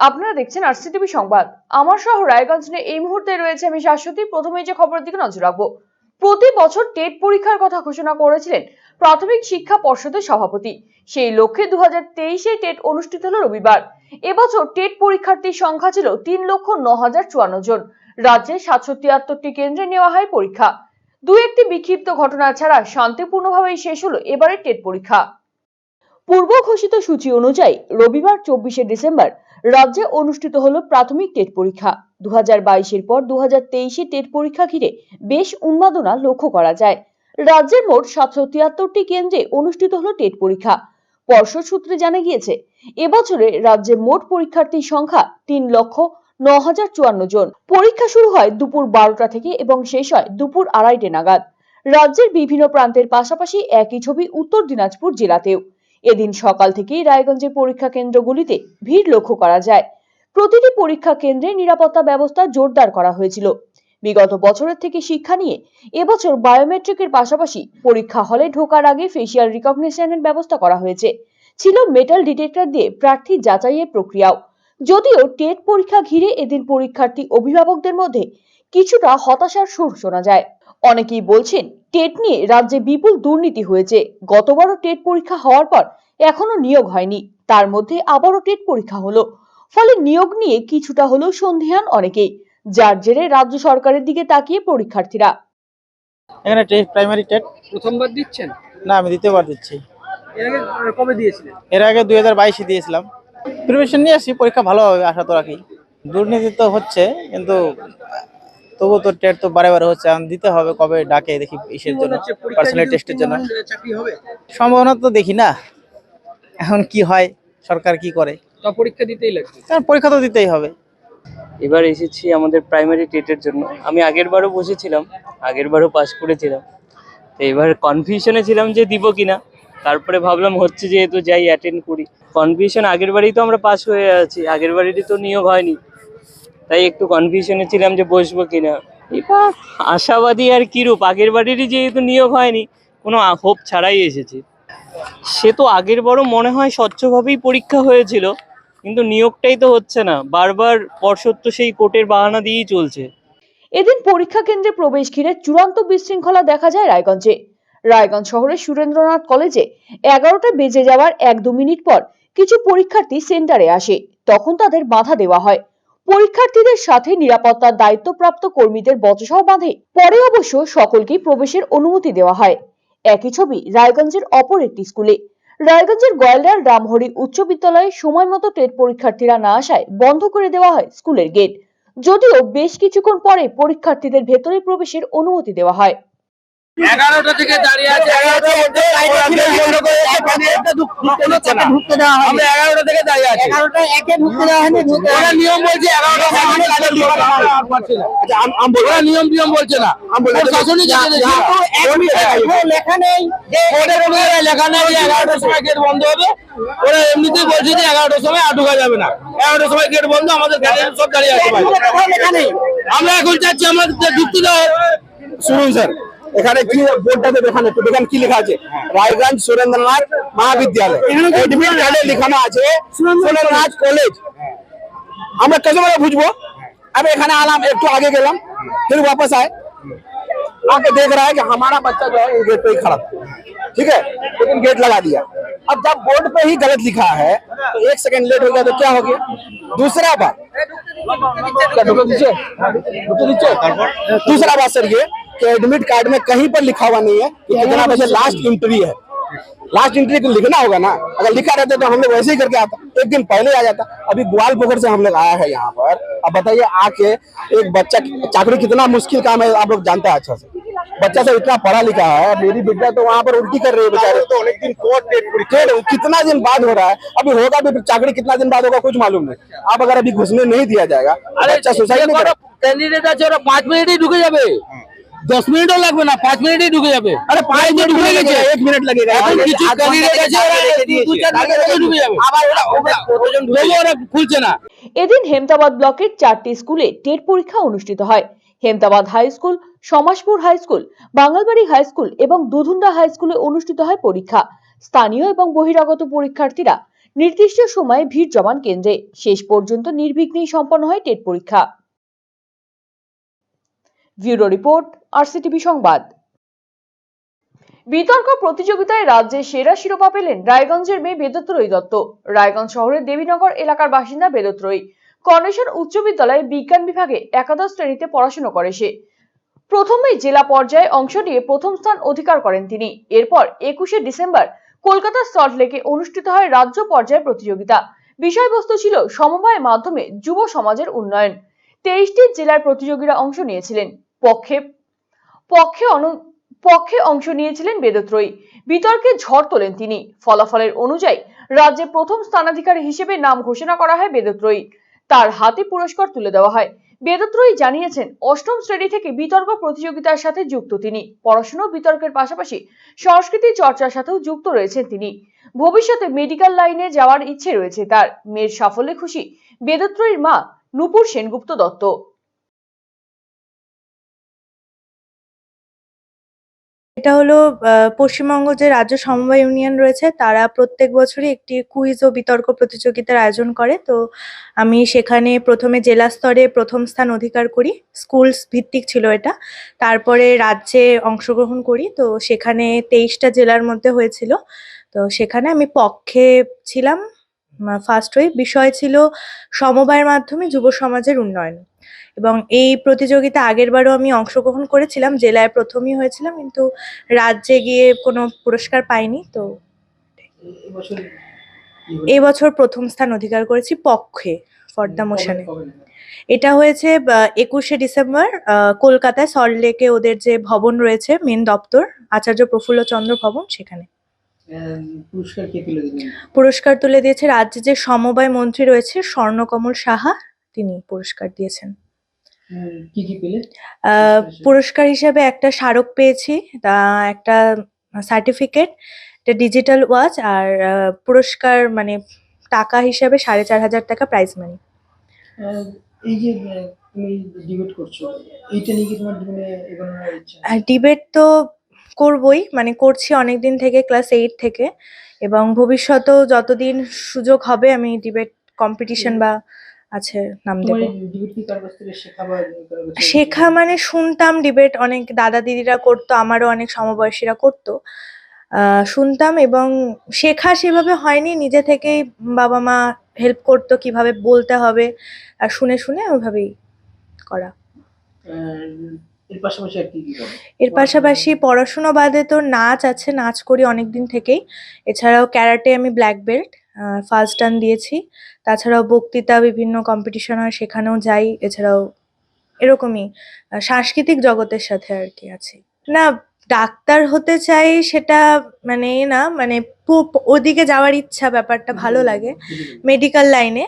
আপনারা দেখছেন আরসিটিভি সংবাদ। আমার শহর রায়গঞ্জ এই মুহূর্তে রয়েছে আমি শাশ্বতী। প্রথমেই যে খবরের দিকে নজর রাখব। প্রতি বছর টেট পরীক্ষার কথা ঘোষণা করেছিলেন প্রাথমিক শিক্ষা পর্ষদের সভাপতি। সেই লক্ষ্যে দু হাজার টেট অনুষ্ঠিত হলো রবিবার। এবছর টেট পরীক্ষার্থীর সংখ্যা ছিল তিন লক্ষ ন হাজার চুয়ান্ন জন। রাজ্যে সাতশো তিয়াত্তরটি কেন্দ্রে নেওয়া হয় পরীক্ষা। দু একটি বিক্ষিপ্ত ঘটনা ছাড়া শান্তিপূর্ণভাবেই শেষ হলো এবারের টেট পরীক্ষা। পূর্ব ঘোষিত সূচি অনুযায়ী রবিবার চব্বিশে ডিসেম্বর রাজ্যে অনুষ্ঠিত হলো প্রাথমিক টেট পরীক্ষা। দু হাজার বাইশের পর দু হাজার তেইশে টেট পরীক্ষা ঘিরে বেশ উন্মাদনা লক্ষ্য করা যায়। রাজ্যের মোট সাতশো তিয়াত্তরটি কেন্দ্রে অনুষ্ঠিত হলো টেট পরীক্ষা। পর্ষদ সূত্রে জানা গিয়েছে, এবছরে রাজ্যে মোট পরীক্ষার্থীর সংখ্যা তিন লক্ষ ন হাজার চুয়ান্ন জন। পরীক্ষা শুরু হয় দুপুর বারোটা থেকে এবং শেষ হয় দুপুর আড়াইটে নাগাদ। রাজ্যের বিভিন্ন প্রান্তের পাশাপাশি একই ছবি উত্তর দিনাজপুর জেলাতেও। এদিন সকাল থেকেই রায়গঞ্জের পরীক্ষা কেন্দ্রগুলিতে ভিড় লক্ষ্য করা যায়। প্রতিটি পরীক্ষা কেন্দ্রে নিরাপত্তা ব্যবস্থা জোরদার করা হয়েছিল। বিগত বছরের থেকে শিক্ষা নিয়ে এবছর বায়োমেট্রিকের পাশাপাশি পরীক্ষা হলে ঢোকার আগে ফেসিয়াল রিকগনিশনের ব্যবস্থা করা হয়েছে। ছিল মেটাল ডিটেক্টর দিয়ে প্রার্থী যাচাইয়ের প্রক্রিয়াও। যদিও টেট পরীক্ষা ঘিরে এদিন পরীক্ষার্থী অভিভাবকদের মধ্যে কিছুটা হতাশার সুর শোনা যায়। অনেকেই বলছেন টেট নিয়ে রাজ্যে বিপুল দুর্নীতি হয়েছে। গতবারও টেট পরীক্ষা হওয়ার পর এখনও নিয়োগ হয়নি। তার মধ্যে আবারও টেট পরীক্ষা হলো। ফলে নিয়োগ নিয়ে কিছুটা হলেও সন্ধিহান অনেকেই যার জেরে রাজ্য সরকারের দিকে তাকিয়ে পরীক্ষার্থীরা। এখানে টেস্ট প্রাইমারি টেট? প্রথমবার দিচ্ছেন? না আমি দ্বিতীয়বার দিচ্ছি। এর আগে কবে দিয়েছিলেন? এর আগে দুই হাজার বাইশে দিয়েছিলাম। প্রিপারেশন নিয়ে আসছি পরীক্ষা ভালো হবে আশা তো রাখি। দুর্নীতি তো হচ্ছে কিন্তু তবু তো টেট তো বারে বারে হচ্ছে এখন দিতে হবে কবে ডাকে দেখি ইসের জন্য পার্সোনাল টেস্টের জন্য। সম্ভাবনা তো দেখি না এখন কি হয় সরকার কি করে? পরীক্ষা দিতেই লাগবে। কারণ পরীক্ষা তো দিতেই হবে। এবার এসেছি আমাদের প্রাইমারি টেটের জন্য। আমি আগের বারও বসেছিলাম আগের বারও পাস করেছিলাম। তো এবার কনফিউশনে ছিলাম যে দিব কিনা। তারপরে ভাবলাম হচ্ছে যেহেতু যাই অ্যাটেন্ড করি। কনফিউশন আগের বারেই তো আমরা পাস হয়ে আছি আগের বারেরই তো নিয়োগ হয়নি। তাই একটু কনফিউশনে ছিলাম যে বসবো কিনা। এবার আশাবাদী আর কিরূপ আগের বারেরই যেহেতু নিয়োগ হয়নি, কোনো হোপ ছাড়াই এসেছে। সে তো আগের বারও মনে হয় স্বচ্ছভাবেই পরীক্ষা হয়েছিল, কিন্তু নিয়োগটাই তো হচ্ছে না। বারবার পর্ষদ সেই কোর্টের বাহানা দিয়েই চলছে। এদিন পরীক্ষা কেন্দ্রে প্রবেশ ঘিরে চূড়ান্ত বিশৃঙ্খলা দেখা যায় রায়গঞ্জে। রায়গঞ্জ শহরের সুরেন্দ্রনাথ কলেজে এগারোটা বেজে যাওয়ার এক দু মিনিট পর কিছু পরীক্ষার্থী সেন্টারে আসে। তখন তাদের বাধা দেওয়া হয়। পরীক্ষার্থীদের সাথে নিরাপত্তার দায়িত্বপ্রাপ্ত কর্মীদের বচসাও বাঁধে। পরে অবশ্য সকলকেই প্রবেশের অনুমতি দেওয়া হয়। একই ছবি রায়গঞ্জের অপর একটি স্কুলে। রায়গঞ্জের গয়ালরার রামহরি উচ্চ বিদ্যালয়ে সময় মতো টেট পরীক্ষার্থীরা না আসায় বন্ধ করে দেওয়া হয় স্কুলের গেট। যদিও বেশ কিছুক্ষণ পরে পরীক্ষার্থীদের ভেতরে প্রবেশের অনুমতি দেওয়া হয়। এগারোটা থেকে দাঁড়িয়ে আছে। এগারোটা থেকে দাঁড়িয়ে আছি। এগারোটা একে ঢুকতে দেওয়া হয়নি ওরা নিয়ম বলছে এগারোটা ওরা নিয়ম নিয়ম বলছে না। প্রশাসনিক লেখা নেই লেখা নেই যে এগারোটার সময় গেট বন্ধ হবে। ওরা এমনিতেই বলছে যে এগারোটার সময় আর ঢোকা যাবে না। এগারোটার সময় গেট বন্ধ আমাদের গাড়ি সব দাঁড়িয়ে আছে আমরা এখন চাচ্ছি আমাদের ঢুকতে দেওয়া। শুনুন স্যার। এখানে কি বোর্ডটাতে দেখান একটু দেখেন কি লেখা আছে রায়গঞ্জ সুরেন্দ্রনাথ মহাবিদ্যালয় এডমিট কার্ডে লেখানো আছে সুরেন্দ্রনাথ কলেজ আমরা कैसे করে বুঝবো আমি এখানে आलाम একটু आगे গেলাম फिर वापस आए आके देख रहा है कि हमारा बच्चा जो है इस गेट पे ही खड़ा था ठीक है लेकिन गेट लगा दिया अब जब बोर्ड पे ही गलत लिखा है तो एक सेकंड लेट हो गया तो क्या हो गया दूसरा बात क्या ढुको नीचे ढुको नीचे दूसरा बात सर ये कि एडमिट कार्ड में कहीं पर लिखा हुआ नहीं है कि कितना बजे लास्ट एंट्री है लास्ट एंट्री को लिखना होगा ना अगर लिखा रहता तो हम लोग वैसे ही करके आता एक दिन पहले आ जाता अभी ग्वाल पोखर से हम लोग आया है यहाँ पर अब बताइए आके एक बच्चा चाकरी कितना मुश्किल काम है आप लोग जानते हैं अच्छा से बच्चा सब इतना पढ़ा लिखा है मेरी बेटा तो वहाँ पर उल्टी कर रही है बेचारे तो अनेक दिन टेट कितना दिन बाद हो रहा है अभी होगा भी चाकरी कितना दिन बाद होगा कुछ मालूम नहीं अब अगर अभी घुसने नहीं दिया जाएगा बच्चा सुसाइड नहीं करेगा। ক্যান্ডিডেট আছে ওরা পাঁচ মিনিটেই ঢুকে যাবে দশ মিনিটও লাগবে না পাঁচ মিনিটই ঢুকে যাবে। আরে পাঁচ মিনিট ঢুকে গেছে। এক মিনিট লাগে খুলছে না। এদিন হেমতাবাদ ব্লকের চারটি স্কুলে টেট পরীক্ষা অনুষ্ঠিত হয়। Hemtabad high school Samajpur high school Bangalbari high school এবং দুধুন্ডা হাই স্কুলে অনুষ্ঠিত হয় পরীক্ষা। স্থানীয় এবং বহিরাগত পরীক্ষার্থীরা নির্দিষ্ট সময়ে ভিড় জমান কেন্দ্রে। শেষ পর্যন্ত নির্বিঘ্নেই সম্পন্ন হয় টেট পরীক্ষা। ব্যুরো রিপোর্ট, আরসিটিভি সংবাদ। বিতর্ক প্রতিযোগিতায় রাজ্যে সেরা শিরোপা পেলেন রায়গঞ্জের মেয়ে বেদত্রয়ী দত্ত। রায়গঞ্জ শহরের দেবীনগর এলাকার বাসিন্দা বেদত্রয়ী কর্নেশন উচ্চ বিদ্যালয়ে বিজ্ঞান বিভাগে একাদশ শ্রেণীতে পড়াশোনা করে সে। প্রথমেই জেলা পর্যায়ে অংশ নিয়ে প্রথম স্থান অধিকার করেন তিনি। এরপর একুশে ডিসেম্বর কলকাতার সল্টলেকে অনুষ্ঠিত হয় রাজ্য পর্যায়ে প্রতিযোগিতা। বিষয়বস্তু ছিল সমবায় মাধ্যমে যুব সমাজের উন্নয়ন। তেইশটি জেলার প্রতিযোগীরা অংশ নিয়েছিলেন। পক্ষে পক্ষে অনু, পক্ষে অংশ নিয়েছিলেন বেদত্রয়ী। বিতর্কে ঝড় তোলেন তিনি। ফলাফলের অনুযায়ী রাজ্যে প্রথম স্থানাধিকারী হিসেবে নাম ঘোষণা করা হয় বেদত্রয়ী। তার হাতে পুরস্কার তুলে দেওয়া হয়। বেদত্রয়ী জানিয়েছেন, অষ্টম শ্রেণি থেকে বিতর্ক প্রতিযোগিতার সাথে যুক্ত তিনি। পড়াশোনা বিতর্কের পাশাপাশি সংস্কৃতি চর্চার সাথেও যুক্ত রয়েছেন তিনি। ভবিষ্যতে মেডিকেল লাইনে যাওয়ার ইচ্ছে রয়েছে তার। মেয়ের সাফল্যে খুশি বেদত্রয়ীর মা নূপুর সেনগুপ্ত দত্ত। এটা হলো পশ্চিমবঙ্গ যে রাজ্য সমবায় ইউনিয়ন রয়েছে, তারা প্রত্যেক বছরই একটি কুইজ ও বিতর্ক প্রতিযোগিতার আয়োজন করে। তো আমি সেখানে প্রথমে জেলা স্তরে প্রথম স্থান অধিকার করি স্কুল ভিত্তিক ছিল এটা। তারপরে রাজ্যে অংশগ্রহণ করি, তো সেখানে তেইশটা জেলার মধ্যে হয়েছিল। তো সেখানে আমি পক্ষে ছিলাম ফার্স্ট হয়ে বিষয় ছিল সমবায়ের মাধ্যমে যুব সমাজের উন্নয়ন। এবং এই প্রতিযোগিতা আগেরবারও আমি অংশগ্রহণ করেছিলাম, জেলায় প্রথমই হয়েছিলাম, কিন্তু রাজ্যে গিয়ে কোনো পুরস্কার পাইনি, তো এই বছর প্রথম স্থান অধিকার করেছি পক্ষে ফর দ্য মোশনে এটা হয়েছে একুশে ডিসেম্বর কলকাতায় সল্টলেকে ওদের যে ভবন রয়েছে মেন দপ্তর, আচার্য প্রফুল্ল চন্দ্র ভবন, সেখানে। পুরস্কার কে তুলে দিলেন পুরস্কার তুলে দিয়েছে রাজ্যে যে সমবায় মন্ত্রী রয়েছে স্বর্ণকমল সাহা তিনি পুরস্কার দিয়েছেন। কি কি পেলে? পুরস্কার হিসেবে একটা স্মারক পেয়েছি তা একটা সার্টিফিকেট একটা ডিজিটাল ওয়াচ আর পুরস্কার মানে টাকা হিসাবে সাড়ে চার হাজার টাকা প্রাইজ মানি। এই যে তুমি ডিবেট করছ এইটা নিয়ে কি তোমার জীবনে এগোনোর ইচ্ছা? ডিবেট তো করবই। মানে করছি অনেক দিন থেকে ক্লাস এইট থেকে। এবং ভবিষ্যতেও যতদিন সুযোগ হবে আমি ডিবেট কম্পিটিশন বা আছে নাম দেবো। শেখা মানে শুনতাম ডিবেট অনেক দাদা দিদিরা করতো আমারও অনেক সমবয়সীরা করতো। আহ, শুনতাম এবং শেখা সেভাবে হয়নি নিজে থেকেই বাবা মা হেল্প করতো কীভাবে বলতে হবে। আর শুনে শুনে ওইভাবেই করা। এর পাশাপাশি আর কি কি এর পাশাপাশি পড়াশুনো বাদে তো নাচ আছে নাচ করি অনেক দিন থেকেই। এছাড়াও ক্যারাটে আমি ব্ল্যাক বেল্ট ফার্স্ট ডান দিয়েছি। তাছাড়াও বক্তৃতা বিভিন্ন কম্পিটিশন হয় সেখানেও যাই। এছাড়াও এরকমই সাংস্কৃতিক জগতের সাথে আর কি আছি। না ডাক্তার হতে চাই সেটা মানে না মানে ওদিকে যাওয়ার ইচ্ছা ব্যাপারটা ভালো লাগে। মেডিকেল লাইনে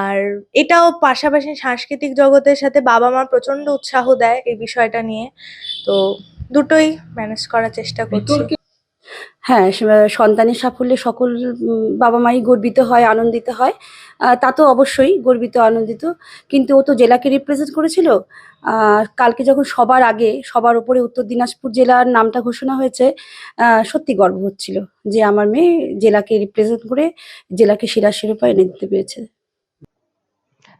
আর এটাও পাশাপাশি সাংস্কৃতিক জগতের সাথে বাবা মা প্রচণ্ড উৎসাহ দেয় এই বিষয়টা নিয়ে। তো দুটোই ম্যানেজ করার চেষ্টা করছি। হ্যাঁ সন্তানের সাফল্যে সকল বাবা মাই গর্বিত হয় আনন্দিত হয়। তা তো অবশ্যই গর্বিত আনন্দিত। কিন্তু ও তো জেলাকে রিপ্রেজেন্ট করেছিল। আর কালকে যখন সবার আগে সবার উপরে উত্তর দিনাজপুর জেলার নামটা ঘোষণা হয়েছে সত্যি গর্ব হচ্ছিল যে আমার মেয়ে জেলাকে রিপ্রেজেন্ট করে জেলাকে সেরা শিরোপা এনে দিতে পেরেছে।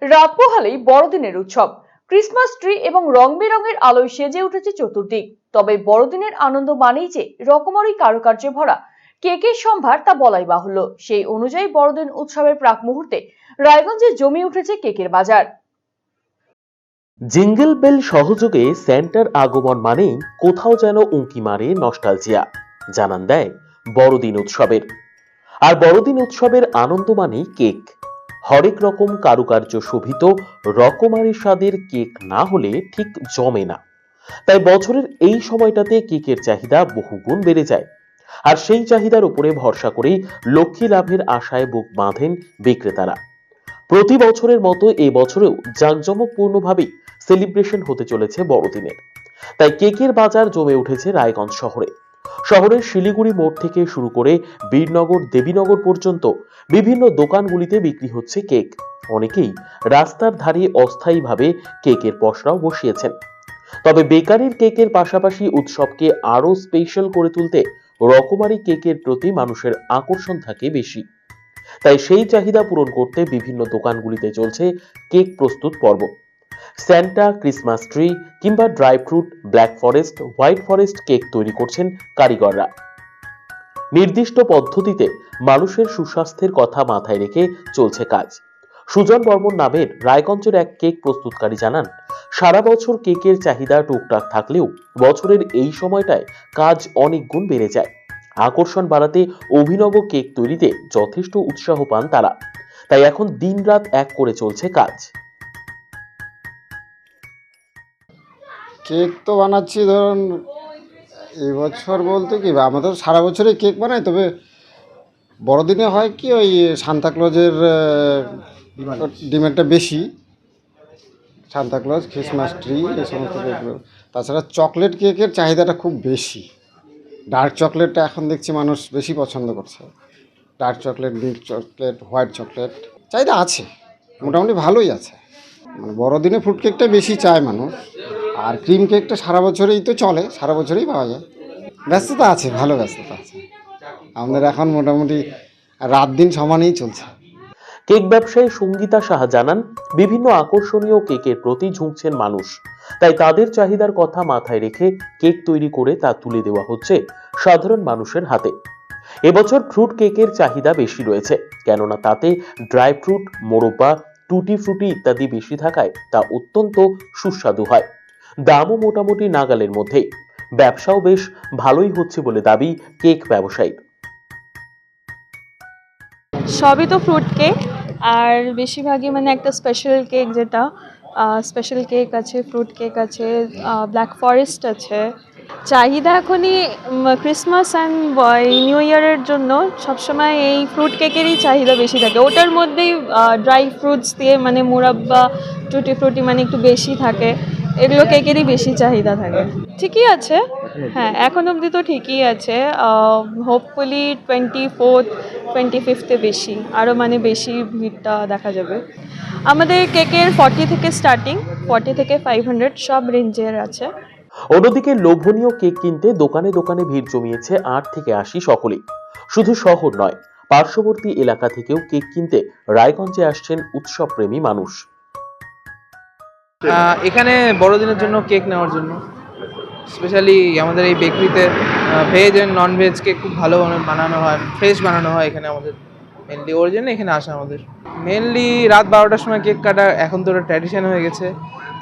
রাত পোহালেই বড়দিনের উৎসব। ক্রিসমাস ট্রি এবং রং বেরঙের আলোয় সেজে উঠেছে চতুর্দিক। তবে বড়দিনের আনন্দ মানেই যে রকমারি কারুকার্যে ভরা। কেকের সম্ভার তা বলাই বাহুল্য। সেই অনুযায়ী বড়দিন উৎসবের প্রাক মুহূর্তে রায়গঞ্জে জমে উঠেছে কেকের বাজার। জিঙ্গল বেল সহযোগে সেন্টার আগমন মানেই কোথাও যেন উঁকি মারে নস্টালজিয়া। জানান দেয় বড়দিন উৎসবের। আর বড়দিন উৎসবের আনন্দ মানেই কেক। হরেক রকম কারুকার্য শোভিত, রকমারি স্বাদের কেক না হলে ঠিক জমে না। তাই বছরের এই সময়টাতে কেকের চাহিদা বহুগুণ বেড়ে যায়। আর সেই চাহিদার উপরে ভরসা করেই লক্ষ্মী লাভের আশায় বুক বাঁধেন বিক্রেতারা। প্রতি বছরের মতো এই বছরেও জাঁকজমকপূর্ণভাবেই সেলিব্রেশন হতে চলেছে বড়দিনের। তাই কেকের বাজার জমে উঠেছে রায়গঞ্জ শহরে। শহরের শিলিগুড়ি মোড় থেকে শুরু করে বীরনগর, দেবীনগর পর্যন্ত বিভিন্ন দোকানগুলিতে বিক্রি হচ্ছে কেক। অনেকেই রাস্তার ধারে অস্থায়ীভাবে কেকের পসরাও বসিয়েছেন। তবে বেকারির কেকের পাশাপাশি উৎসবকে আরও স্পেশাল করে তুলতে রকমারি কেকের প্রতি মানুষের আকর্ষণ থাকে বেশি। তাই সেই চাহিদা পূরণ করতে বিভিন্ন দোকানগুলিতে চলছে কেক প্রস্তুত পর্ব। স্যান্টা ক্রিসমাস ট্রি কিংবা dry fruit black forest white forest cake তৈরি করছেন কারিগররা। নির্দিষ্ট পদ্ধতিতে মানুষের সুস্বাস্থ্যের কথা মাথায় রেখে চলছে কাজ। সুজন বর্মন নামের রায়গঞ্জের এক কেক প্রস্তুতকারী জানান, সারা বছর কেকের চাহিদা টুকটাক থাকলেও বছরের এই সময়টায় কাজ অনেক গুণ বেড়ে যায়। আকর্ষণ বাড়াতে অভিনব কেক তৈরিতে যথেষ্ট উৎসাহ পান তারা। তাই এখন দিনরাত এক করে চলছে কাজ। কেক তো বানাচ্ছি, ধরুন, এই বছর বলতে কি আমাদের সারা বছরই কেক বানাই, তবে বড়দিনে হয় কি ওই সান্তাক্লজের ডিমান্ডটা বেশি। সান্তাক্লজ খ্রিসমাস ট্রি এই সমস্ত কেকগুলো। তাছাড়া চকলেট কেকের চাহিদাটা খুব বেশি। ডার্ক চকলেটটা এখন দেখছি মানুষ বেশি পছন্দ করছে। Dark chocolate milk chocolate white chocolate চাহিদা আছে, মোটামুটি ভালোই আছে। মানে বড়দিনে ফ্রুট কেকটা বেশি চায় মানুষ। আর ক্রিম কেকটা সারা বছরেই তো চলে, সারা বছরেই পাওয়া যায়। ব্যস্ততা আছে, ভালো ব্যস্ততা আছে। আমাদের এখন মোটামুটি রাত দিন সমানেই চলছে। কেক ব্যবসায়ী সঙ্গীতা সাহা জানান, বিভিন্ন আকর্ষণীয় কেকের প্রতি ঝুঁকছেন মানুষ। তাই তাদের চাহিদার কথা মাথায় রেখে কেক তৈরি করে তা তুলে দেওয়া হচ্ছে সাধারণ মানুষের হাতে। এবছর ফ্রুট কেকের চাহিদা বেশি রয়েছে, কেননা তাতে ড্রাই ফ্রুট, মোরব্বা, টুটি ফ্রুটি ইত্যাদি বেশি থাকায় তা অত্যন্ত সুস্বাদু হয়। দামও মোটামুটি নাগালের মধ্যেই। ব্যবসাও বেশ ভালোই হচ্ছে বলে দাবি কেক ব্যবসায়ী সবই তো ফ্রুট কেক আর বেশিরভাগই মানে একটা স্পেশাল কেক যেটা স্পেশাল কেক আছে ফ্রুট কেক আছে ব্ল্যাক ফরেস্ট আছে। চাহিদা এখনই ক্রিসমাস অ্যান্ড নিউ ইয়ারের জন্য সবসময় এই ফ্রুট কেকেরই চাহিদা বেশি থাকে। ওটার মধ্যেই ড্রাই ফ্রুটস দিয়ে মানে মুরাব্বা টুটি ফ্রুটি মানে একটু বেশি থাকে। এগুলো কেকেরই বেশি চাহিদা থাকে? ঠিকই আছে। হ্যাঁ এখন অবধি তো ঠিকই আছে। হোপফুলি টোয়েন্টি ফোর্থ টোয়েন্টি ফিফথে বেশি আরও মানে বেশি ভিড়টা দেখা যাবে। আমাদের কেকের ফর্টি থেকে স্টার্টিং ফর্টি থেকে ফাইভ হান্ড্রেড সব রেঞ্জের আছে। অন্যদিকে লোভনীয় কেক কিনতে দোকানে দোকানে ভিড় জমিয়েছে আট থেকে আশি সকলেই। শুধু শহর নয়, পার্শ্ববর্তী এলাকা থেকেও কেক কিনতে রায়গঞ্জে আসছেন উৎসবপ্রেমী মানুষ। এখানে বড়দিনের জন্য কেক নেওয়ার জন্য। স্পেশালি আমাদের এই বেকারিতে veg and non veg cake খুব ভালো বানানো হয় ফ্রেশ বানানো হয় এখানে আমাদের। মেনলি ওর জন্য এখানে আসা আমাদের। মেনলি রাত বারোটার সময় কেক কাটা এখন তো ওটা ট্র্যাডিশন হয়ে গেছে।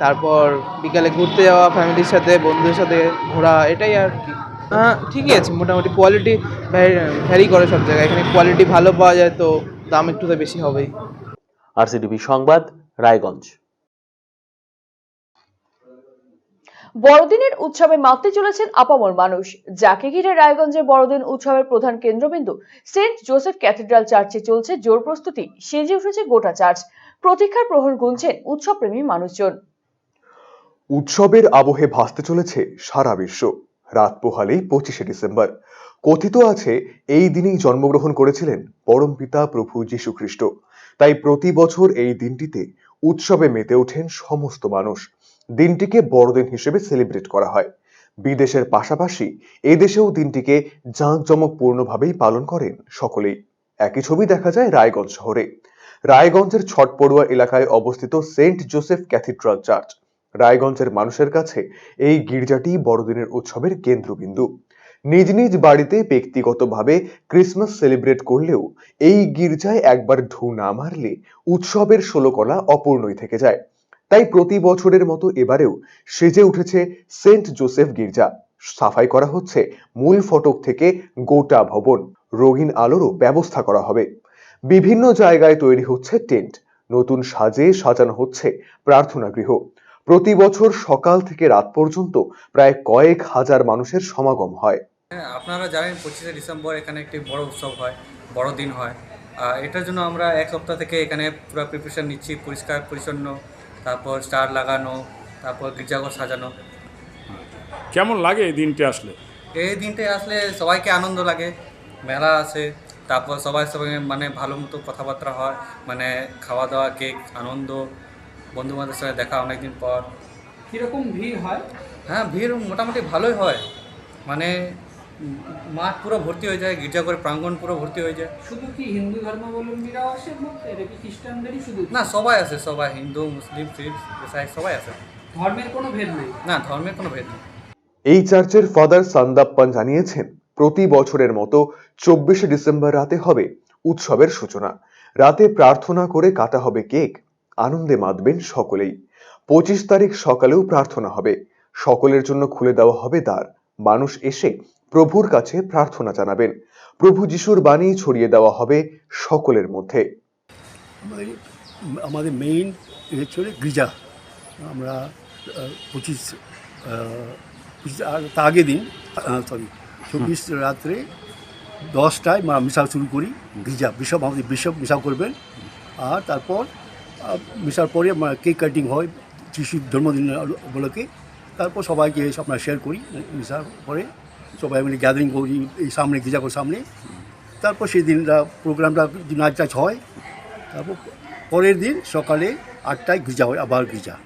তারপর বিকালে ঘুরতে যাওয়া ফ্যামিলির সাথে বন্ধুদের সাথে ঘোরা এটাই আর কি। আহ, ঠিকই আছে মোটামুটি কোয়ালিটি ভ্যারি করে সব জায়গায়। এখানে কোয়ালিটি ভালো পাওয়া যায় তো দাম একটু তো বেশি হবেই। আরসিটিভি সংবাদ রায়গঞ্জ। বড়দিনের উৎসবে মাততে চলেছেন আপামর মানুষ। যাকে ঘিরে রায়গঞ্জের বড়দিন উৎসবের প্রধান কেন্দ্রবিন্দু সেন্ট জোসেফ ক্যাথেড্রাল চার্চে চলছে জোর প্রস্তুতি। সেজে উঠেছে গোটা চার্চ। প্রতীক্ষার প্রহর গুনছেন উৎসবপ্রেমী মানুষজন। উৎসবের আবহে ভাসতে চলেছে সারা বিশ্ব। রাত পোহালেই পঁচিশে ডিসেম্বর। কথিত আছে, এই দিনেই জন্মগ্রহণ করেছিলেন পরম পিতা প্রভু যীশু খ্রিস্ট তাই প্রতি বছর এই দিনটিতে উৎসবে মেতে ওঠেন সমস্ত মানুষ। দিনটিকে বড়দিন হিসেবে সেলিব্রেট করা হয়। বিদেশের পাশাপাশি এদেশেও দিনটিকে জাঁকজমকপূর্ণভাবেই পালন করেন সকলেই। একই ছবি দেখা যায় রায়গঞ্জ শহরে। রায়গঞ্জের ছটপড়ুয়া এলাকায় অবস্থিত সেন্ট জোসেফ ক্যাথিড্রাল চার্চ। রায়গঞ্জের মানুষের কাছে এই গির্জাটি বড়দিনের উৎসবের কেন্দ্রবিন্দু। নিজ নিজ বাড়িতে ব্যক্তিগতভাবে ক্রিসমাস সেলিব্রেট করলেও এই গির্জায় একবার ঢু না মারলে উৎসবের ষোলকলা অপূর্ণই থেকে যায়। তাই প্রতি বছরের মতো এবারেও সেজে উঠেছে সেন্ট জোসেফ গির্জা। সাফাই করা হচ্ছে মূল ফটক থেকে গোটা ভবন। রঙিন আলোরও ব্যবস্থা করা হবে। বিভিন্ন জায়গায় তৈরি হচ্ছে টেন্ট। নতুন সাজে সাজানো হচ্ছে প্রার্থনা গৃহ। প্রতি বছর সকাল থেকে রাত পর্যন্ত প্রায় কয়েক হাজার মানুষের সমাগম হয়। হ্যাঁ আপনারা জানেন পঁচিশে ডিসেম্বর এখানে একটি বড় উৎসব হয়, বড় দিন হয়। এটার জন্য আমরা এক সপ্তাহ থেকে এখানে পুরো প্রিপারেশন নিচ্ছি, পরিষ্কার, পরিচ্ছন্ন তারপর স্টার লাগানো তারপর গির্জাঘর সাজানো। কেমন লাগে এই দিনটা আসলে? এই দিনটায় আসলে সবাইকে আনন্দ লাগে মেলা আছে তারপর সবাই সবাই মানে ভালো মতো কথাবার্তা হয় মানে খাওয়া দাওয়া কেক আনন্দ বন্ধু বান্ধবের সঙ্গে দেখা অনেকদিন পর। কীরকম ভিড় হয়? হ্যাঁ ভিড় মোটামুটি ভালোই হয়। মানে মাঠ পুরো ভর্তি হয়ে যায় গির্জাঘর প্রাঙ্গণ পুরো ভর্তি হয়ে যায়। শুধু কি হিন্দু ধর্মাবলম্বীরাও আসে এটা কি খ্রিস্টানদেরই শুধু? না সবাই আছে সবাই। হিন্দু মুসলিম শিখ ইসাই সবাই আছে ধর্মের কোনো ভেদ নেই? না ধর্মের কোনো ভেদ নেই। এই চার্চের ফাদার সান্দাপ্পান জানিয়েছেন প্রতি বছরের মতো চব্বিশে ডিসেম্বর রাতে হবে উৎসবের সূচনা। রাতে প্রার্থনা করে কাটা হবে কেক আনন্দে মাতবেন সকলেই। পঁচিশ তারিখ সকালেও প্রার্থনা হবে। সকলের জন্য খুলে দেওয়া হবে দ্বার। মানুষ এসে প্রভুর কাছে প্রার্থনা জানাবেন। প্রভু যিশুর বাণী ছড়িয়ে দেওয়া হবে সকলের মধ্যে। আমাদের মেইন হচ্ছে গির্জা। আমরা পঁচিশ তার আগের দিন সরি চব্বিশ রাত্রে দশটায় আমরা মিশা শুরু করি, গির্জা। বিশপ আমাদের বিশপ মিশা করবেন। আর তারপর মিশার পরে আমরা কেক কাটিং হয়, যিশুর জন্মদিন উপলক্ষে। তারপর সবাইকে আমরা শেয়ার করি, মিশার পরে। সবাই মিলে গ্যাদারিং করি এই সামনে গির্জাঘর সামনে। তারপর সেই দিনটা প্রোগ্রামটা নাচ টাচ হয়। তারপর পরের দিন সকালে আটটায় গির্জা হয় আবার গির্জা।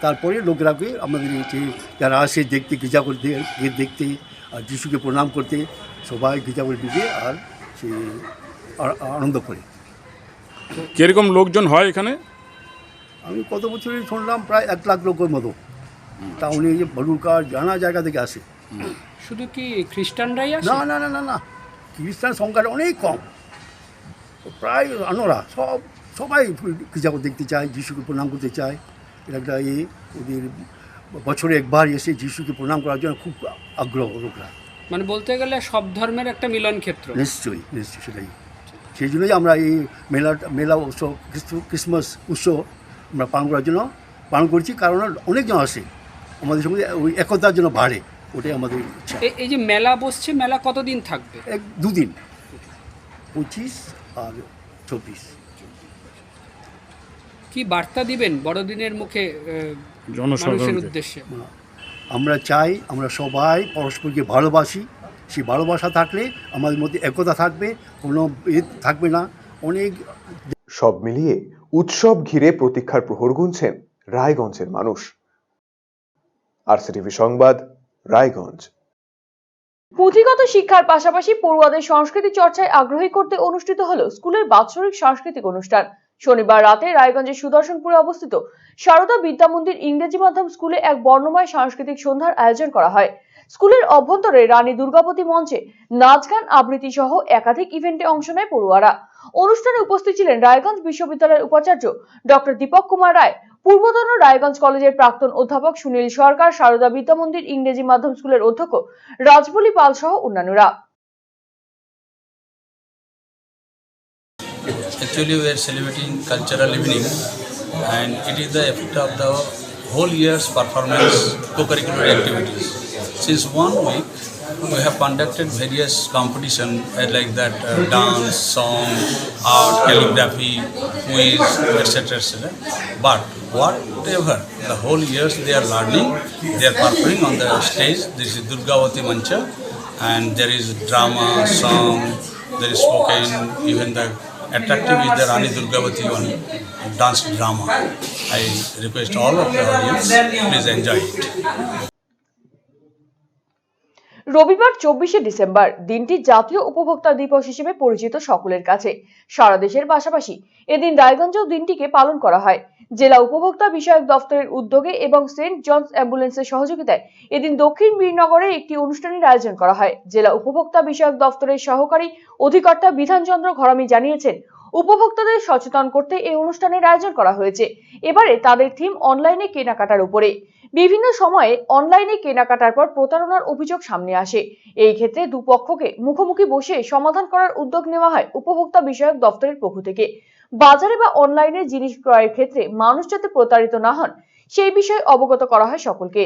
তারপরে লোকরাকে আমাদের যে যারা আসে দেখতে গির্জা করে দে- দেখতে আর যিশুকে প্রণাম করতে সবাই গির্জা করে ঢুকে আর সে আনন্দ করে। কীরকম লোকজন হয় এখানে? আমি কত বছরই শুনলাম প্রায় এক লাখ লোকের মতো। টাউনে যে বলুরকার জানা জায়গা থেকে আসে। শুধু কি খ্রিস্টানরাই না না না না না। খ্রিস্টান সংখ্যাটা অনেক কম। প্রায় অন্যরা সব সবাই করে দেখতে চায় যিশুকে প্রণাম করতে চায়। এটা একটা এ ওদের বছরে একবার এসে যিশুকে প্রণাম করার জন্য খুব আগ্রহ লোকরা। মানে বলতে গেলে সব ধর্মের একটা মিলন ক্ষেত্র। নিশ্চয়ই নিশ্চয়ই সেটাই। সেই জন্যই আমরা এই মেলা মেলা উৎসব ক্রিসমাস উৎসব আমরা পালন করার জন্য পালন করছি। কারণ অনেকজন আসে। আমাদের সঙ্গে ওই একতার জন্য বাড়ে। ওটাই আমাদের ইচ্ছা। এই যে মেলা বসছে মেলা কতদিন থাকবে? এক দুদিন। পঁচিশ আর চব্বিশ। কি বার্তা দিবেন বড়দিনের মুখে মানুষের উদ্দেশ্যে? আমরা চাই আমরা সবাই পরস্পরকে ভালোবাসি। সেই ভালোবাসা থাকলে আমাদের মধ্যে একতা থাকবে কোনো এ থাকবে না। অনেক সব মিলিয়ে উৎসব ঘিরে প্রতীক্ষার প্রহর গুনছেন রায়গঞ্জের মানুষ। আরসিটিভি সংবাদ রায়গঞ্জ। পুঁথিগত শিক্ষার পাশাপাশি পড়ুয়াদের সংস্কৃতি চর্চায় আগ্রহী করতে অনুষ্ঠিত হলো স্কুলের বাৎসরিক সাংস্কৃতিক অনুষ্ঠান। শনিবার রাতে রায়গঞ্জের সুদর্শনপুরে অবস্থিত সারদা বিদ্যা মন্দির ইংরেজি মাধ্যম স্কুলে এক বর্ণময় সাংস্কৃতিক সন্ধ্যার আয়োজন করা হয়। স্কুলের অভ্যন্তরে রানী দুর্গাবতী মঞ্চে নাচ গান, আবৃত্তি সহ একাধিক ইভেন্টে অংশ নেয় পড়ুয়ারা। অনুষ্ঠানে উপস্থিত ছিলেন রায়গঞ্জ বিশ্ববিদ্যালয়ের উপাচার্য ডক্টর দীপক কুমার রায় পূর্বতন রায়গঞ্জ কলেজের প্রাক্তন অধ্যাপক সুনীল সরকার সারদা বিদ্যা মন্দির ইংরেজি মাধ্যম স্কুলের অধ্যক্ষ রাজবলি পাল সহ অন্যান্যরা Actually, we are celebrating cultural evening, and it is the effect of the whole year's performance co-curricular activities. Since one week, we have conducted various competition uh, like that uh, dance, song, art, calligraphy, quiz, etc. etc. But whatever the whole years they are learning, they are performing on the stage. This is Durgavati Mancha, and there is drama, song, there is spoken, even the attractive is the Rani Durgavati one dance drama. I request all of the audience, please enjoy it. রবিবার চব্বিশে December দিনটি জাতীয় উপভোক্তা দিবস হিসেবে পরিচিত সকলের কাছে। সারা দেশের পাশাপাশি এদিন রায়গঞ্জেও দিনটিকে পালন করা হয়। জেলা উপভোক্তা বিষয়ক দপ্তরের উদ্যোগে এবং সেন্ট জনস অ্যাম্বুলেন্সের সহযোগিতায় এদিন দক্ষিণ বীরনগরে একটি অনুষ্ঠানের আয়োজন করা হয়। জেলা উপভোক্তা বিষয়ক দপ্তরের সহকারী অধিকর্তা বিধানচন্দ্র ঘরামি জানিয়েছেন, উপভোক্তাদের সচেতন করতে এই অনুষ্ঠানের আয়োজন করা হয়েছে। এবারে তাদের থিম অনলাইনে কেনাকাটার উপরে। বিভিন্ন সময়ে অনলাইনে কেনাকাটার পর প্রতারণার অভিযোগ সামনে আসে। এই ক্ষেত্রে দুপক্ষকে মুখোমুখি বসে সমাধান করার উদ্যোগ নেওয়া হয় উপভোক্তা বিষয়ক দপ্তরের পক্ষ থেকে। বাজারে বা অনলাইনে জিনিস ক্রয়ের ক্ষেত্রে মানুষ যাতে প্রতারিত না হন, সেই বিষয়ে অবগত করা হয় সকলকে।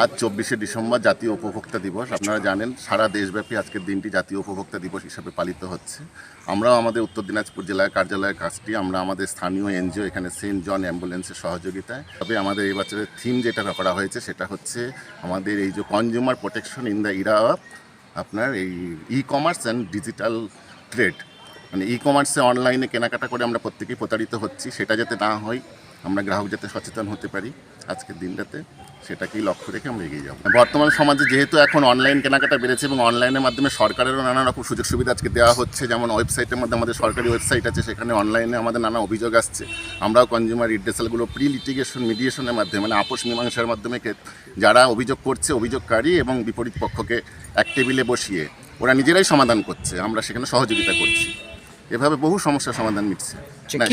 আজ চব্বিশে ডিসেম্বর জাতীয় উপভোক্তা দিবস। আপনারা জানেন, সারা দেশব্যাপী আজকের দিনটি জাতীয় উপভোক্তা দিবস হিসাবে পালিত হচ্ছে। আমরাও আমাদের উত্তর দিনাজপুর জেলার কার্যালয়ের কাজটি, আমরা আমাদের স্থানীয় এনজিও, এখানে সেন্ট জন অ্যাম্বুলেন্সের সহযোগিতায়। তবে আমাদের এই বছরের থিম যেটা করা হয়েছে, সেটা হচ্ছে আমাদের এই যে consumer protection in the era আপনার এই e commerce and digital trade মানে ই কমার্সে অনলাইনে কেনাকাটা করে আমরা প্রত্যেকেই প্রতারিত হচ্ছি। সেটা যাতে না হয়, আমরা গ্রাহক যাতে সচেতন হতে পারি আজকের দিনটাতে। সেটাকেই লক্ষ্য রেখে আমরা এগিয়ে যাব। বর্তমান সমাজে যেহেতু এখন অনলাইন কেনাকাটা বেড়েছে এবং অনলাইনের মাধ্যমে সরকারেরও নানা রকম সুযোগ সুবিধা আজকে দেওয়া হচ্ছে, যেমন ওয়েবসাইটের মধ্যে আমাদের সরকারি ওয়েবসাইট আছে, সেখানে অনলাইনে আমাদের নানা অভিযোগ আসছে। আমরাও কনজিউমার রিড্রেসালগুলো প্রি লিটিগেশন মিডিয়েশনের মাধ্যমে মানে আপোষ মীমাংসার মাধ্যমে যারা অভিযোগ করছে, অভিযোগকারী এবং বিপরীত পক্ষকে এক টেবিলে বসিয়ে ওরা নিজেরাই সমাধান করছে। আমরা সেখানে সহযোগিতা করছি। এভাবে বহু সমস্যার সমাধান মিটছে।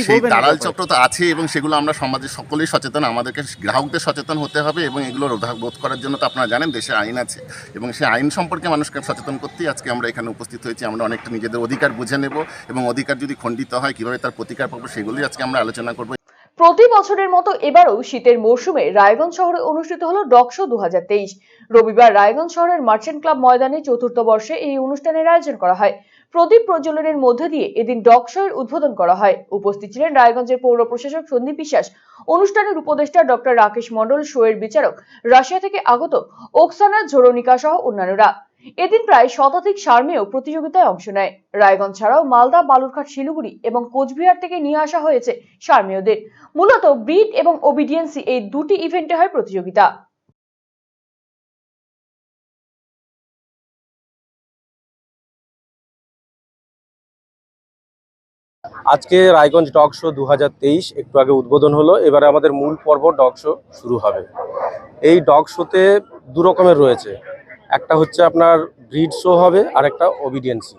সেই দালাল চক্র তো আছে এবং সেগুলো আমরা সমাজে সকলেই সচেতন আমাদেরকে গ্রাহকদের সচেতন হতে হবে এবং এগুলো রোধা- রোধ করার জন্য তো আপনারা জানেন দেশে আইন আছে এবং সেই আইন সম্পর্কে মানুষকে সচেতন করতেই আজকে আমরা এখানে উপস্থিত হয়েছি। আমরা অনেকটা নিজেদের অধিকার বুঝে নেব এবং অধিকার যদি খণ্ডিত হয় কীভাবে তার প্রতিকার পাবো সেগুলোই আজকে আমরা আলোচনা করব। প্রতি বছরের মতো এবারও শীতের মরশুমে রায়গঞ্জ শহরে অনুষ্ঠিত হলো ডকশো দু হাজার তেইশ। রবিবার রায়গঞ্জ শহরের মার্চেন্ট ক্লাব ময়দানে চতুর্থ বর্ষে এই অনুষ্ঠানের আয়োজন করা হয়। প্রদীপ প্রজ্বলনের মধ্যে দিয়ে এদিন এর উদ্বোধন করা হয়। উপস্থিত ছিলেন রায়গঞ্জের পৌর প্রশাসক সন্দীপ বিশ্বাস। অনুষ্ঠানের উপদেষ্টা ডক্টর রাকেশ মন্ডল শো এর বিচারক রাশিয়া থেকে আগত ওকসানা ঝোরনিকা সহ অন্যান্যরা। এদিন প্রায় শতাধিক সার্মেয় প্রতিযোগিতায় অংশ নেয়। রায়গঞ্জ ছাড়াও মালদা, বালুরঘাট, শিলিগুড়ি এবং কোচবিহার থেকে নিয়ে আসা হয়েছে সার্মেয়দের মূলত ব্রিড এবং ওবিডিয়েন্সি এই দুটি ইভেন্টে হয় প্রতিযোগিতা। আজকে রায়গঞ্জ ডগ শো দু হাজার তেইশ একটু আগে উদ্বোধন হলো। এবারে আমাদের মূল পর্ব ডগ শো শুরু হবে। এই ডগ শোতে দু রকমের রয়েছে। একটা হচ্ছে আপনার ব্রিড শো হবে আর একটা ওবিডিয়েন্সি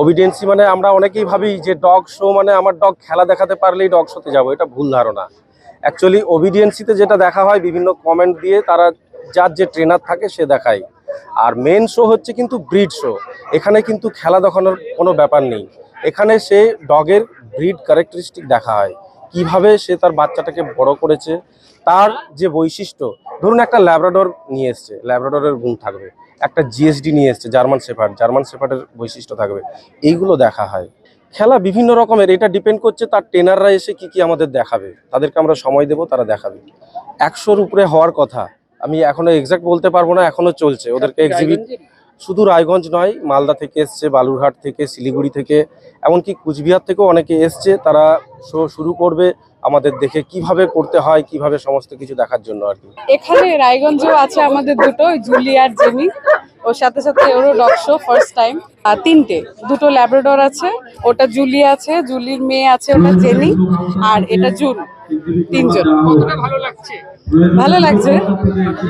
ওবিডিয়েন্সি মানে আমরা অনেকেই ভাবি যে ডগ শো মানে আমার ডগ খেলা দেখাতে পারলেই ডগ শোতে যাব, এটা ভুল ধারণা। অ্যাকচুয়ালি ওবিডিয়েন্সিতে যেটা দেখা হয়, বিভিন্ন কমেন্ট দিয়ে তারা যার যে ট্রেনার থাকে সে দেখায়। আর মেন শো হচ্ছে কিন্তু ব্রিড শো। এখানে কিন্তু খেলা দেখানোর কোনো ব্যাপার নেই। এখানে সে ডগের ব্রিড ক্যারেক্টারিস্টিক দেখা হয়। কীভাবে সে তার বাচ্চাটাকে বড় করেছে তার যে বৈশিষ্ট্য ধরুন একটা ল্যাব্রাডর নিয়ে এসছে ল্যাব্রাডরের গুণ থাকবে একটা জিএসডি নিয়ে এসছে জার্মান শেফার্ড জার্মান শেফার্ডের বৈশিষ্ট্য থাকবে এইগুলো দেখা হয়। খেলা বিভিন্ন রকমের এটা ডিপেন্ড করছে তার ট্রেনাররা এসে কি কি আমাদের দেখাবে তাদেরকে আমরা সময় দেব তারা দেখাবে। একশোর উপরে হওয়ার কথা আমি এখনও এক্সাক্ট বলতে পারব না এখনও চলছে ওদেরকে এক্সিবিট শুধু রায়গঞ্জ নয় মালদা থেকে এসছে বালুরঘাট থেকে শিলিগুড়ি থেকে এমনকি কুচবিহার থেকেও অনেকে এসছে। তারা শো শুরু করবে আমাদের দেখে কীভাবে করতে হয় কীভাবে সমস্ত কিছু দেখার জন্য আর কি। এখানে রায়গঞ্জেও আছে আমাদের দুটো জুলি আর জেমি। ওর সাথে সাথে ওরও ডগ শো ফার্স্ট টাইম আর তিনটে দুটো ল্যাব্রাডর আছে ওটা জুলি আছে জুলির মেয়ে আছে ওটা জেনি আর এটা জুন তিনজন। কতটা ভালো লাগছে? ভালো লাগছে।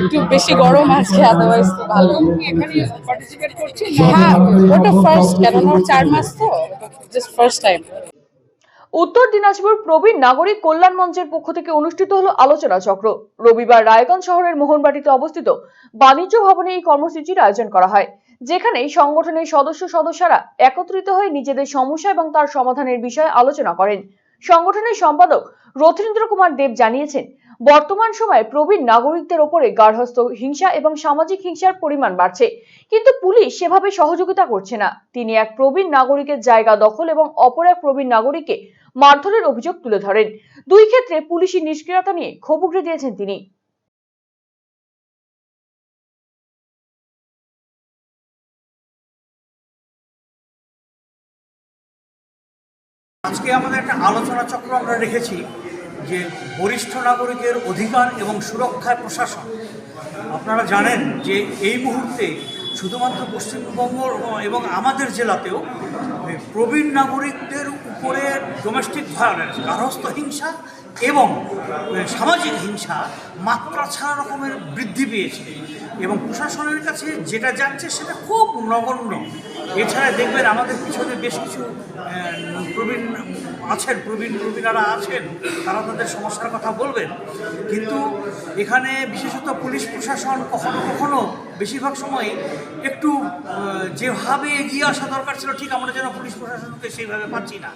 একটু বেশি গরম আছে আদারওয়াইজ তো ভালো। হ্যাঁ ওটা ফার্স্ট কেননা চার মাস তো জাস্ট ফার্স্ট টাইম উত্তর দিনাজপুর প্রবীণ নাগরিক কল্যাণ মঞ্চের পক্ষ থেকে অনুষ্ঠিত হলো আলোচনা চক্র। রবিবার রায়গঞ্জ শহরের মোহনবাটিতে অবস্থিত বাণিজ্য ভবনে এই কর্মসূচির আয়োজন করা হয় যেখানে সংগঠনের সদস্য সদস্যরা একত্রিত হয়ে নিজেদের সমস্যা এবং তার সমাধানের বিষয়ে আলোচনা করেন। সংগঠনের সম্পাদক রথীন্দ্র কুমার দেব জানিয়েছেন বর্তমান সময়ে প্রবীণ নাগরিকদের ওপরে গার্হস্থ হিংসা এবং সামাজিক হিংসার পরিমাণ বাড়ছে। কিন্তু পুলিশ সেভাবে সহযোগিতা করছে না। তিনি এক প্রবীণ নাগরিকের জায়গা দখল এবং অপর এক প্রবীণ নাগরিককে মারধরের অভিযোগ তুলে ধরেন। দুই ক্ষেত্রে পুলিশি নিষ্ক্রিয়তা নিয়ে ক্ষোভ উগড়ে দিয়েছেন তিনি। আজকে আমাদের একটা আলোচনা চক্র আমরা রেখেছি। যে বরিষ্ঠ নাগরিকের অধিকার এবং সুরক্ষায় প্রশাসন। আপনারা জানেন যে এই মুহূর্তে শুধুমাত্র পশ্চিমবঙ্গ এবং আমাদের জেলাতেও প্রবীণ নাগরিকদের উপরে ডোমেস্টিক ভায়োলেন্স গার্হস্থ হিংসা এবং সামাজিক হিংসা মাত্রা ছাড়া রকমের বৃদ্ধি পেয়েছে। এবং প্রশাসনের কাছে যেটা যাচ্ছে সেটা খুব নগণ্য। এছাড়া দেখবেন আমাদের পিছনে বেশ কিছু প্রবীণ আছেন, প্রবীণ প্রবীণারা আছেন, তারা তাদের সমস্যার কথা বলবেন। কিন্তু এখানে বিশেষত পুলিশ প্রশাসন কখনো কখনো বেশিরভাগ সময় একটু যেভাবে এগিয়ে আসা দরকার ছিল, ঠিক আমরা যেন পুলিশ প্রশাসনকে সেইভাবে পাচ্ছি না।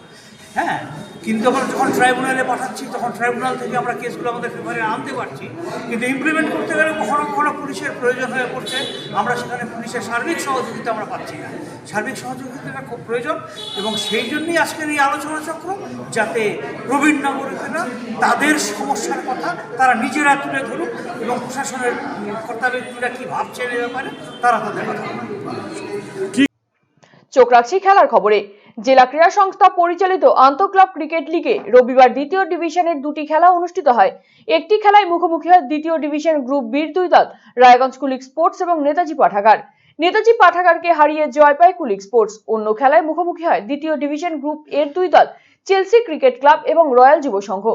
হ্যাঁ কিন্তু আমরা যখন ট্রাইব্যুনালে পাঠাচ্ছি, তখন ট্রাইব্যুনাল থেকে আমরা কেসগুলো আমাদের ফেভারে আনতে পারছি। কিন্তু ইমপ্লিমেন্ট করতে গেলে কখনো কখনো পুলিশের প্রয়োজন হয়ে পড়ছে। আমরা সেখানে পুলিশের সার্বিক সহযোগিতা আমরা পাচ্ছি না। সার্বিক সহযোগিতাটা খুব প্রয়োজন এবং সেই জন্যই আজকের এই আলোচনা চক্র, যাতে প্রবীণ নাগরিকেরা তাদের সমস্যার কথা তারা নিজেরা তুলে ধরুক এবং প্রশাসনের কর্তা ব্যক্তিরা কী ভাবছেন এ ব্যাপারে, তারা তাদের কথা। চোখ রাখছি খেলার খবরে। জেলা ক্রীড়া সংস্থা পরিচালিত আন্তঃক্লাব ক্রিকেট লিগে রবিবার দ্বিতীয় ডিভিশনের দুটি খেলা অনুষ্ঠিত হয়। একটি খেলায় মুখোমুখি হয় দ্বিতীয় ডিভিশন গ্রুপ বির দুই দল, রায়গঞ্জ কুলিক স্পোর্টস এবং নেতাজি পাঠাগার। নেতাজি পাঠাগারকে হারিয়ে জয় পায় কুলিক স্পোর্টস। অন্য খেলায় মুখোমুখি হয় দ্বিতীয় ডিভিশন গ্রুপ এর দুই দল, চেলসি ক্রিকেট ক্লাব এবং রয়্যাল যুব সংঘ।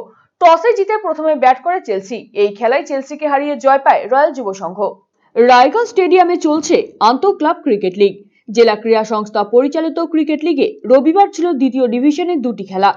টসে জিতে প্রথমে ব্যাট করে চেলসি। এই খেলায় চেলসিকে হারিয়ে জয় পায় রয়্যাল যুব সংঘ। রায়গঞ্জ স্টেডিয়ামে চলছে আন্তঃক্লাব ক্রিকেট লিগ। জেলা ক্রীড়া সংস্থা পরিচালিত ক্রিকেট লিগে রবিবার ছিল দ্বিতীয় ডিভিশনের দুটি খেলা।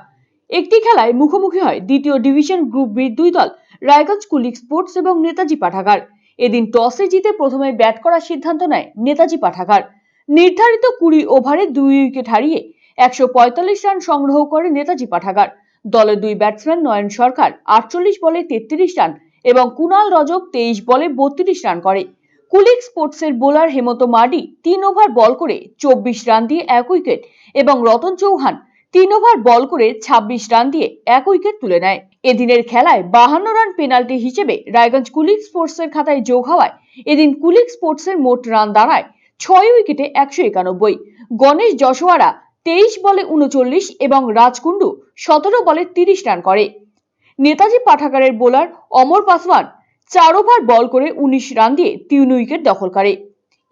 একটি খেলায় মুখোমুখি হয় দ্বিতীয় ডিভিশন গ্রুপ বির দুই দল, রায়গঞ্জ কুলিক স্পোর্টস এবং নেতাজি পাঠাগার। এদিন টসে জিতে প্রথমে ব্যাট করার সিদ্ধান্ত নেয় নেতাজি পাঠাগার। নির্ধারিত কুড়ি ওভারে দুই উইকেট হারিয়ে একশো পঁয়তাল্লিশ রান সংগ্রহ করে নেতাজি পাঠাগার। দলের দুই ব্যাটসম্যান নয়ন সরকার আটচল্লিশ বলে তেত্রিশ রান এবং কুনাল রজক তেইশ বলে বত্রিশ রান করে। কুলিক স্পোর্টসের বোলার হেমন্ত মার্ডি তিন ওভার বল করে চব্বিশ রান দিয়ে এক উইকেট এবং রতন চৌহান তিন ওভার বল করে ২৬ রান দিয়ে এক উইকেট তুলে নেয়। এদিনের খেলায় বাহান্ন রান পেনাল্টি হিসেবে রায়গঞ্জ কুলিক স্পোর্টসের খাতায় যোগ হওয়ায় এদিন কুলিক স্পোর্টসের মোট রান দাঁড়ায় ছয় উইকেটে একশো একানব্বই। গণেশ যশোয়ারা তেইশ বলে উনচল্লিশ এবং রাজকুন্ডু সতেরো বলে তিরিশ রান করে। নেতাজি পাঠাগারের বোলার অমর পাসওয়ান চার ওভার বল করে উনিশ রান দিয়ে তিন উইকেট দখল করে।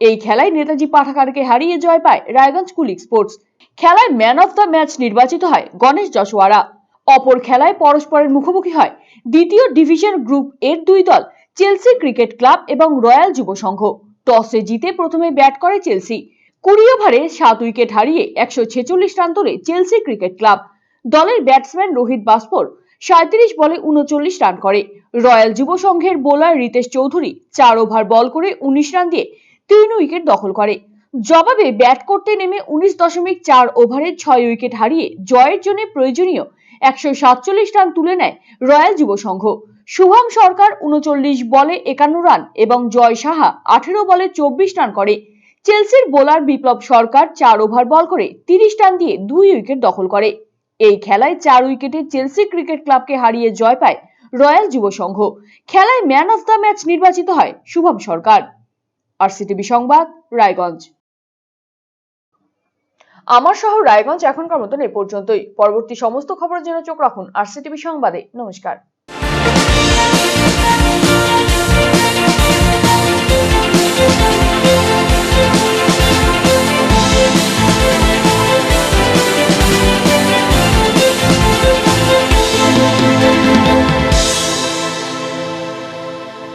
এই খেলায় নেতাজি পাঠাগারকে হারিয়ে জয় পায় রায়গঞ্জ কুলিক স্পোর্টস। খেলায় ম্যান অফ দ্য ম্যাচ নির্বাচিত হয় গণেশ যশোয়ারা। অপর খেলায় পরস্পরের মুখোমুখি হয় দ্বিতীয় ডিভিশন গ্রুপ এর দুই দল, চেলসি ক্রিকেট ক্লাব এবং রয়্যাল যুব সংঘ। টসে জিতে প্রথমে ব্যাট করে চেলসি। কুড়ি ওভারে সাত উইকেট হারিয়ে একশো ছেচল্লিশ রান তোলে চেলসি ক্রিকেট ক্লাব। দলের ব্যাটসম্যান রোহিত বাস্পর সাঁত্রিশ বলে উনচল্লিশ রান করে। রয়্যাল যুব সংঘের বোলার রিতেশ চৌধুরী চার ওভার বল করে উনিশ রান দিয়ে তিন উইকেট দখল করে। জবাবে ব্যাট করতে নেমে উনিশ দশমিক চার ওভারে ছয় উইকেট হারিয়ে জয়ের জন্য প্রয়োজনীয় একশো সাতচল্লিশ রান তুলে নেয় রয়্যাল যুব সংঘ। শুভম সরকার উনচল্লিশ বলে একান্ন রান এবং জয় সাহা আঠেরো বলে চব্বিশ রান করে। চেলসির বোলার বিপ্লব সরকার চার ওভার বল করে তিরিশ রান দিয়ে দুই উইকেট দখল করে। এই খেলায় চার উইকেটে চেলসি ক্রিকেট ক্লাবকে হারিয়ে জয় পায় রয়্যাল যুব সংঘ। খেলায় ম্যান অফ দ্য ম্যাচ নির্বাচিত হয় শুভম সরকার। আর সিটিভি সংবাদ, রায়গঞ্জ। আমার শহর রায়গঞ্জ এখনকার মতন এ পর্যন্তই। পরবর্তী সমস্ত খবরের জন্য চোখ রাখুন আর সিটিভি সংবাদে। নমস্কার।